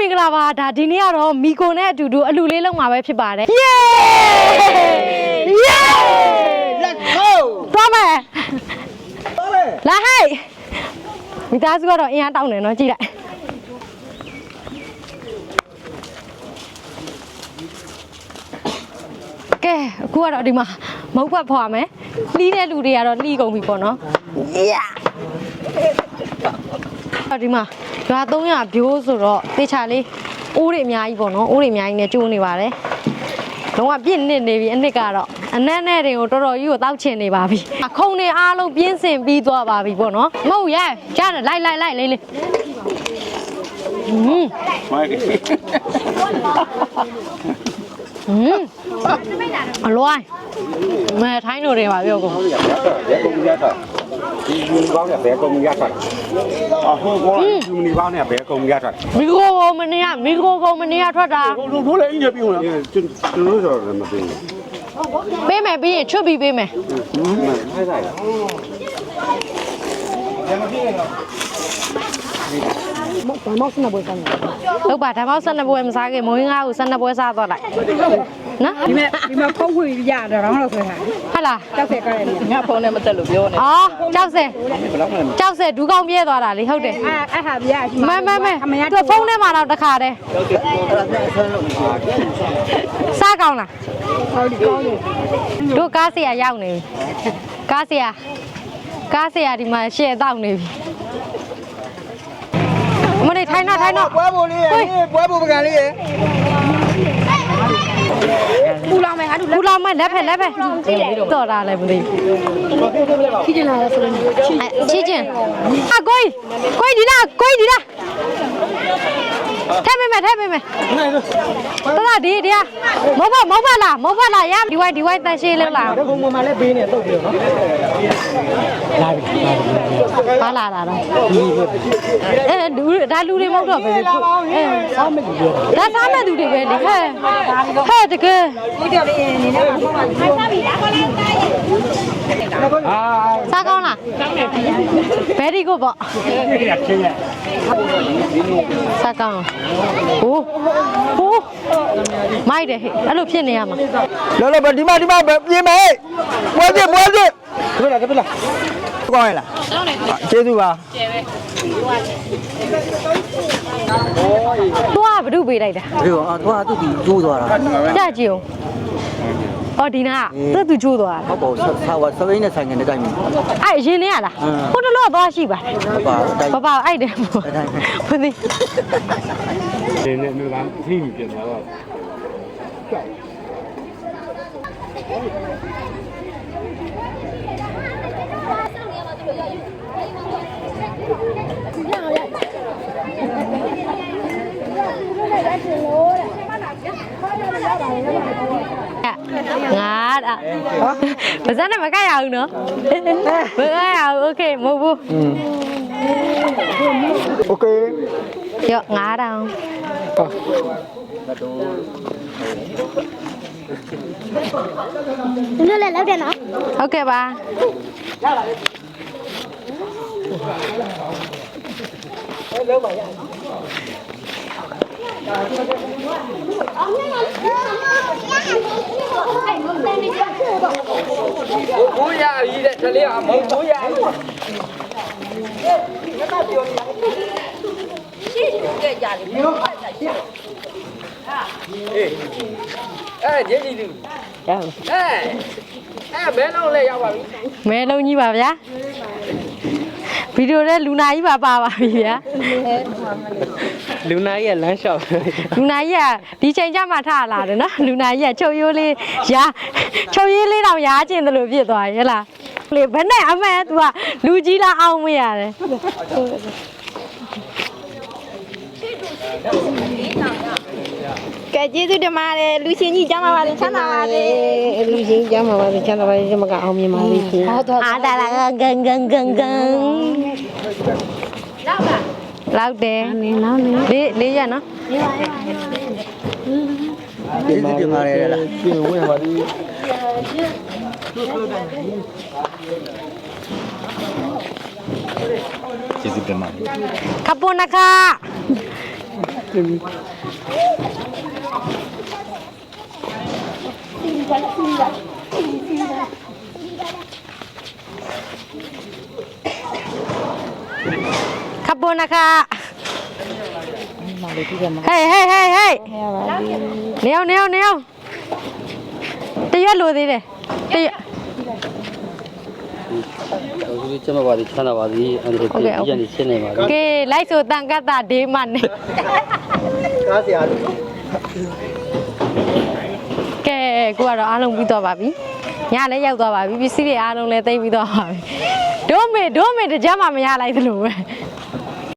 မင်္ဂလာပါဒါဒီနေ့ကတော့မီကိုနဲ့အတူတူအလူလေးလုံးမှာပဲဖြစ်ပါတယ် Yay Yay Let's go သွားမယ်သွားမယ်လာဟိုက်မိသားစုကတော့အင်အားတောင်းတယ်နော်ကြည့်လိုက်ကဲအခုကတော့ဒီမှာမုတ်ဖက်ဖွာမယ်နှီးတဲ့လူတွေကတော့နှီးကုန်ပြီပေါ့နော် Yeah ဒီမှာ ရွာ300ပြိုးဆိုတော့သေချာလေးအိုးတွေအများကြီးပေါ့နော်အိုးတွေအများကြီးနဲ့ကျိုးနေပါတယ်လုံးဝပြင့်နစ်နေပြီအနှစ်ကတော့အနက်နဲ့တွေကိုတော်တော်ကြီးကိုတောက်ချင်နေပါပြီအခုံတွေအားလုံးပြင်းစင်ပြီးသွားပါပြီပေါ့နော်မဟုတ်ရဲ့ကြားတယ်လိုက်လိုက်လိုက်လေးလေးဟွန်းမိုက်ဟွန်းအလွိုင်းမဲထိုင်းတို့တွေပါပြောကုန် ဘယ်ကုန်ရတာဒီယူနီကောင်းနဲ့ဘယ်ကုန်ရတာအဟိုကောယူနီကောင်းနဲ့ဘယ်ကုန်ရတာမီဂိုကုမ္ပဏီကမီဂိုကုမ္ပဏီကထွက်တာတို့တို့လည်းအင်းရပြီဟုတ်လားကျွန်တော်တို့ဆိုတော့မသိဘူးပေးမယ်ပြီးရင်ချွတ်ပြီးပေးမယ်ဟင်း မိုက်လိုက်လားဟုတ်ပါဒါမှ12ပွဲမစားခင်မွေးငါးကို12ပွဲစားတော့လိုက်နော်ဒီမဲ့ဒီမှာဖုတ်ခွေရတယ်တော့လို့ဆိုထားဟုတ်လားတောက်ဆက်ကြရတယ်ငါဖုန်းနဲ့မတက်လို့ပြောနေအော်ကြောက်စဲကြောက်စဲဒူးကောင်းပြဲသွားတာလေဟုတ်တယ်အဲအဲ့ဟာပြရရှိမမမအမေကသူဖုန်းထဲမှာတော့တခါတည်းစားကောင်းလားဟောဒီကောင်းလို့တို့ကားဆရာရောက်နေပြီကားဆရာကားဆရာဒီမှာရှယ်တောက်နေပြီအ မလေးထိုင်တော့ထိုင်တော့ပွဲဖို့လေးရေပွဲဖို့ပကံလေးရေပူလောင်မယ်ငါတို့ဘူးလောင်မဲ့လက်ဖက်လက်ဖက်တော်တာလည်းမသိဘူးချီကျင်လာဆိုရင်ချီကျင်အကိုကြီးကိုကြီးဒီလားကိုကြီးဒီလားထဲပေးမယ်ထဲပေးမယ်တော်တာဒီဒီမဟုတ်ပါမဟုတ်ပါလားမဟုတ်ပါလားရဒီဝိုက်ဒီဝိုက်တန်ရှင်းလို့လားဒီကုန်းပေါ်မှာလည်းဘေးနေတော့ပြီနော် လာပြီလာပြီပါလာတာတော့အဲလူဒါလူတွေမဟုတ်တော့ပဲအဲစားမယ်ပြောဒါစားမဲ့သူတွေပဲလေဟဲ့ဟဲ့တကယ်ဒီကြော်လေးနေနေမှာဖုန်းမှာစားပြီလား အာစားကောင်းလားဘယ်ဒီကိုပေါ့ရချင်းရစားကောင်းဟိုးဟိုးမိုက်တယ်ဟဲ့အဲ့လိုဖြစ်နေရမှာလောလောဒီမှာဒီမှာပြေးမယ်ပွဲပြပွဲပြတပည့်လားတပည့်လားကောင်းရလားကျေးဇူးပါသွားဘ ᱹ ပေးလိုက်တာဒီတော့အသွားသူဒီကျိုးသွားတာကြကြည့်အောင် အော်ဒီနာကသူ့သူကျိုးသွားတာဟုတ်ပါဘူးဆာဝါစပိင်းနဲ့ဆိုင်ကနေတိုင်းမှာအဲ့အရင်နေရလားဟိုတလောသွားရှိပါတယ်ပါတိုင်းဘဘအဲ့တယ်ပေါ့တိုင်းဘယ်သိဒီနေ့မြို့ကသိပြီပြန်တော့ ạ. Và rất là mà cái hàng nữa. Với cái ok mua bu ok. Dạ ngã đâu Đưa ờ. lên lấy đèn ạ Ok bà Hãy subscribe cho kênh Ghiền Mì Gõ Để không bỏ lỡ những video hấp dẫn ဘိုးရကြီးတဲ့ကလေးကမဟုတ်ဘိုးရကြီးရှိတယ်ကြာလေမျိုးပတ်တာရှိဟာအေးအဲ့ဒီဒီလူကြောက်အဲ့အဲ့ဘယ်လုံးလဲရောက်ပါပြီမဲလုံးကြီးပါဗျာဗီဒီယိုထဲလူနာကြီးပါပါပါပြီဗျာ လူနာကြီးကလမ်းလျှောက်လူနာကြီးကဒီချိန်ကျမှထလာတယ်နော်လူနာကြီးကချုပ်ရိုးလေးရာချုပ်ရိုးလေးတော့ရားကျင်တယ်လို့ဖြစ်သွားရဲ့လားလေဘယ်နဲ့အမဲ तू ကလူကြီးလားအောင်မရတယ်ကဲကျေးဇူးတင်ပါတယ်လူရှင်ကြီးကျမ်းပါပါစေချမ်းသာပါစေလူချင်းကြမှာပါချမ်းသာပါစေမကအောင်မြင်ပါလိမ့်ရှင်အာဒါလာဂန်ဂန်ဂန်ဂန်လောက်ပါ လောက်တယ်နေလောက်နေလေးလေးရနော်ကျေးဇူးတင်ပါတယ်လား ပြင်ဝင်ပါလိကျေးဇူးတင်ပါတယ်ခပ်ပေါ်နခခပ်ပေါ်နခဟေးဟေးဟေးဟေးနေအောင်နေအောင်နေအောင်တရွက်လိုသေးတယ်တရွက်ဒီကျမပါသည်ချမ်းသာပါသည်အဲ့ဒါဒီကြနေရှင်းနေပါသည်ကဲလိုက်ဆိုတန်ကတ်တာဒေးမနဲ့ကားဆရာတို့ကဲကိုကတော့အားလုံးပြီးသွားပါပြီညလည်းရောက်သွားပါပြီပစ္စည်းတွေအားလုံးလည်းသိမ်းပြီးသွားပါပြီဒို့မေဒို့မေတကြမှမရလိုက်သလိုပဲ